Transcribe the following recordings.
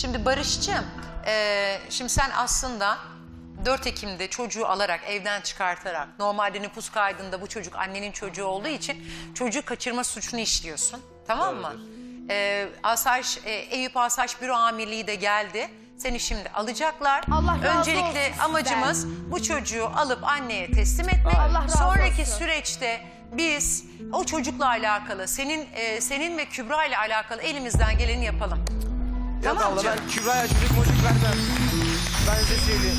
Şimdi Barış'cığım, eee, şimdi sen aslında 4 Ekim'de çocuğu alarak, evden çıkartarak, normalde nüfus kaydında bu çocuk annenin çocuğu olduğu için çocuğu kaçırma suçunu işliyorsun. Tamam mı? Eee Asayiş, e, Eyüp Asayiş Büro Amirliği de geldi. Seni şimdi alacaklar. Allah razı Öncelikle olsun sizden. amacımız bu çocuğu alıp anneye teslim etmek. Allah razı Sonraki olsun. süreçte biz o çocukla alakalı, senin e, senin ve Kübra ile alakalı elimizden geleni yapalım. Ya Tamam abla canım. ben Kübra'ya çocuk mocuk vermem. Ben size söyleyeyim.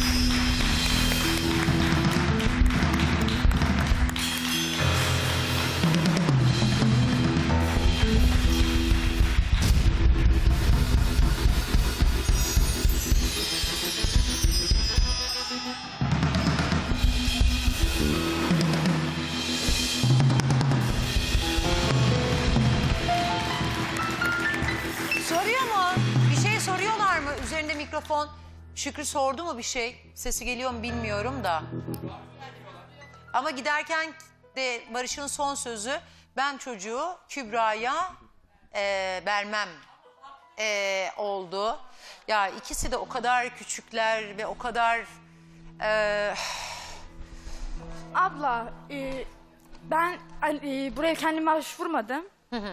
Soruyor mu? Mikrofon. Şükrü sordu mu bir şey? Sesi geliyor mu bilmiyorum da. Ama giderken de Barış'ın son sözü ben çocuğu Kübra'ya e, vermem e, oldu. Ya ikisi de o kadar küçükler ve o kadar e, Abla e, ben e, buraya kendime başvurmadım.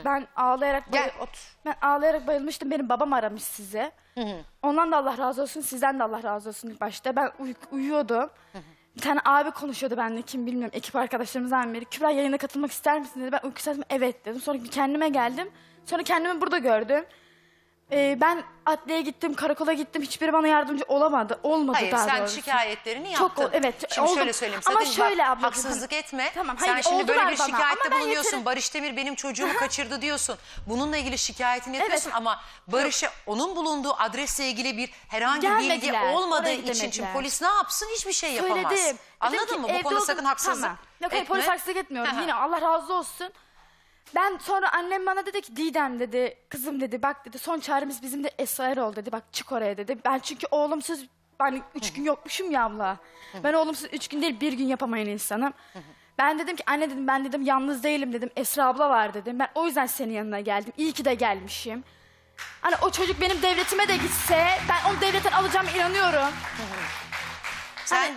Ben ağlayarak bayıl-. Ben ağlayarak bayılmıştım. Benim babam aramış sizi. Ondan da Allah razı olsun. Sizden de Allah razı olsun ilk başta. Ben uy- uyuyordum. Bir tane abi konuşuyordu benimle kim bilmiyorum. Ekip arkadaşlarımızdan biri. Kübra yayına katılmak ister misin dedi. Ben uyku saatime evet dedim. Sonra bir kendime geldim. Sonra kendimi burada gördüm. E, ben adliyeye gittim, karakola gittim. Hiçbiri bana yardımcı olamadı. Olmadı Hayır daha sen doğrusu. şikayetlerini Çok yaptın. o- evet, Şimdi oldu. şöyle söyleyeyim. Ama Sakın şöyle bak, ablacığım, haksızlık etme. Tamam, sen hayır, şimdi böyle oldular bir bana. şikayette Ama ben bulunuyorsun. yeteri- Barış Demir benim çocuğumu kaçırdı diyorsun. Bununla ilgili şikayetini yapıyorsun ama Barış'a onun bulunduğu adresle ilgili bir herhangi bir bilgi Gelmediler, olmadığı oraya için şimdi gidemediler. polis ne yapsın? Hiçbir şey yapamaz. Söyledim. Dedim Anladın ki, mı? Bu evde konuda oldum- sakın haksızlık Tamam. Yok hayır etme. polis haksızlık etmiyorum. Yine Allah razı olsun. Ben sonra annem bana dedi ki Didem dedi kızım dedi bak dedi son çaremiz bizim de Esra Erol dedi bak çık oraya dedi. Ben çünkü oğlumsuz hani üç gün yokmuşum ya abla. Ben oğlumsuz üç gün değil bir gün yapamayan insanım. Ben dedim ki anne dedim ben dedim yalnız değilim dedim Esra abla var dedim. Ben o yüzden senin yanına geldim. İyi ki de gelmişim. Hani o çocuk benim devletime de gitse ben onu devletten alacağıma inanıyorum. Sen Hani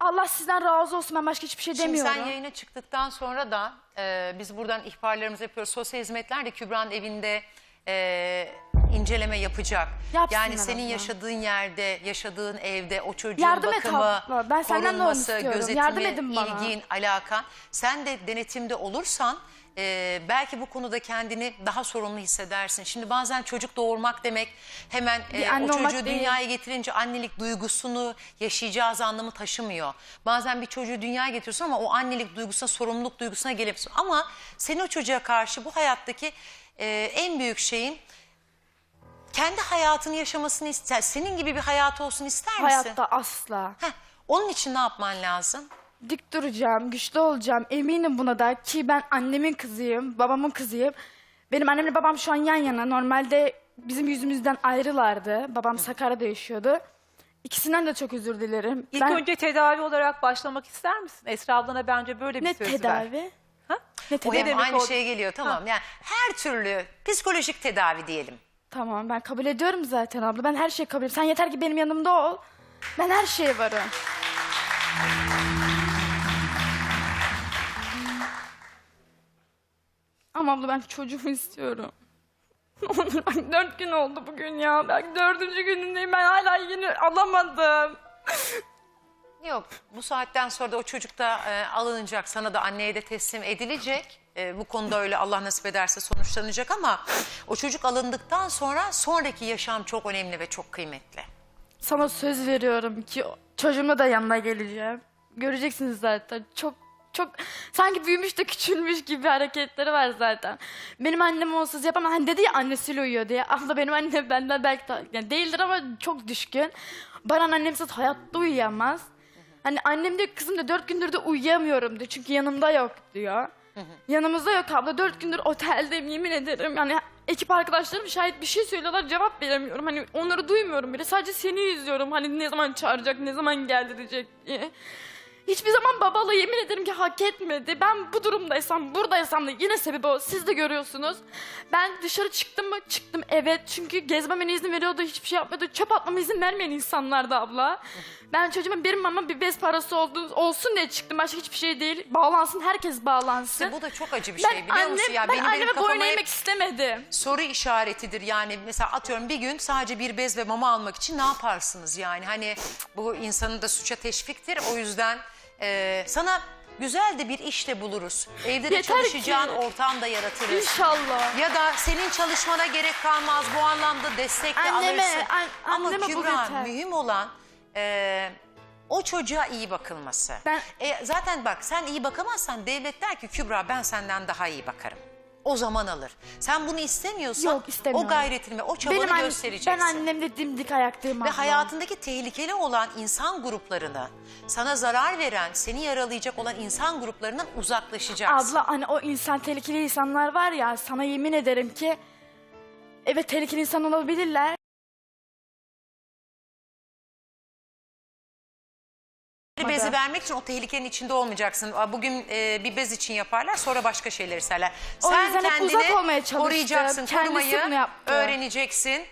Allah sizden razı olsun ben başka hiçbir şey Şimdi demiyorum. sen yayına çıktıktan sonra da e, biz buradan ihbarlarımızı yapıyoruz. Sosyal hizmetler de Kübra'nın evinde e, inceleme yapacak. Yapsınlar yani senin abla. yaşadığın yerde, yaşadığın evde o çocuğun Yardım et bakımı, abla. Ben senden de onu korunması, gözetimi, Yardım edin bana. ilgin, alakan. Sen de denetimde olursan e, belki bu konuda kendini daha sorumlu hissedersin. Şimdi bazen çocuk doğurmak demek hemen e, o çocuğu değil. dünyaya getirince annelik duygusunu yaşayacağız anlamı taşımıyor. Bazen bir çocuğu dünyaya getiriyorsun ama o annelik duygusuna, sorumluluk duygusuna gelemiyorsun. Ama senin o çocuğa karşı bu hayattaki e, en büyük şeyin kendi hayatını yaşamasını ister. Senin gibi bir hayatı olsun ister misin? Hayatta asla. Heh, onun için ne yapman lazım? Dik duracağım, güçlü olacağım. Eminim buna da ki ben annemin kızıyım, babamın kızıyım. Benim annemle babam şu an yan yana. Normalde bizim yüzümüzden ayrılardı. Babam Sakarya'da yaşıyordu. İkisinden de çok özür dilerim. İlk ben önce tedavi olarak başlamak ister misin? Esra ablana bence böyle bir ne söz ver. tedavi? Ha? Ne O tedavi? hep demek aynı o- şeye geliyor tamam. Yani her türlü psikolojik tedavi diyelim. Tamam ben kabul ediyorum zaten abla. Ben her şeyi kabul ediyorum. Sen yeter ki benim yanımda ol. Ben her şeye varım. Ama abla ben çocuğumu istiyorum. Dört gün oldu bugün ya. Belki dördüncü günündeyim. Ben hala yeni alamadım. Yok bu saatten sonra da o çocuk da e, alınacak sana da anneye de teslim edilecek. E, bu konuda öyle Allah nasip ederse sonuçlanacak ama o çocuk alındıktan sonra sonraki yaşam çok önemli ve çok kıymetli. Sana söz veriyorum ki çocuğuma da yanına geleceğim. Göreceksiniz zaten. Çok çok sanki büyümüş de küçülmüş gibi hareketleri var zaten. Benim annem onsuz yapamam. Hani dedi ya annesiyle uyuyor diye. Abla benim annem benden belki de, yani değildir ama çok düşkün. Baran annemsiz hayatta uyuyamaz. Hani annem diyor kızım da dört gündür de uyuyamıyorum diyor. Çünkü yanımda yok diyor. Yanımızda yok abla. Dört gündür oteldeyim yemin ederim. Yani ekip arkadaşlarım şahit bir şey söylüyorlar cevap veremiyorum. Hani onları duymuyorum bile. Sadece seni izliyorum. Hani ne zaman çağıracak, ne zaman geldirecek diye. Hiçbir zaman babalığı yemin ederim ki hak etmedi. Ben bu durumdaysam, buradaysam da yine sebebi o. Siz de görüyorsunuz. Ben dışarı çıktım mı? Çıktım evet. Çünkü gezmeme izin veriyordu, hiçbir şey yapmıyordu. Çöp atmama izin vermeyen insanlardı abla. Ben çocuğuma bir mama bir bez parası oldu, olsun diye çıktım. Başka hiçbir şey değil. Bağlansın, herkes bağlansın. İşte bu da çok acı bir ben şey biliyor annem, musun? Ya ben benim, anneme boyun eğmek istemedim. soru işaretidir yani mesela atıyorum bir gün sadece bir bez ve mama almak için ne yaparsınız yani hani bu insanın da suça teşviktir o yüzden e, sana güzel de bir iş de buluruz evde de Yeter çalışacağın ki. ortam da yaratırız. İnşallah. Ya da senin çalışmana gerek kalmaz bu anlamda destek de Anneme, alırsın. an- Ama anneme bu Kübra yeter. mühim olan e, o çocuğa iyi bakılması. Ben- E, zaten bak sen iyi bakamazsan devlet der ki Kübra ben senden daha iyi bakarım. O zaman alır. Sen bunu istemiyorsan Yok, istemiyorum. o gayretini ve o çabanı Benim anne- göstereceksin. ben annemde dimdik ayaktayım Ve abla. hayatındaki tehlikeli olan insan gruplarını, sana zarar veren, seni yaralayacak olan insan gruplarından uzaklaşacaksın. Abla hani o insan tehlikeli insanlar var ya sana yemin ederim ki evet tehlikeli insan olabilirler. Bezi vermek için o tehlikenin içinde olmayacaksın. Bugün e, bir bez için yaparlar sonra başka şeyler isterler. O Sen yüzden hep kendini uzak olmaya çalıştım. koruyacaksın, Kendisi korumayı bunu yaptı. öğreneceksin.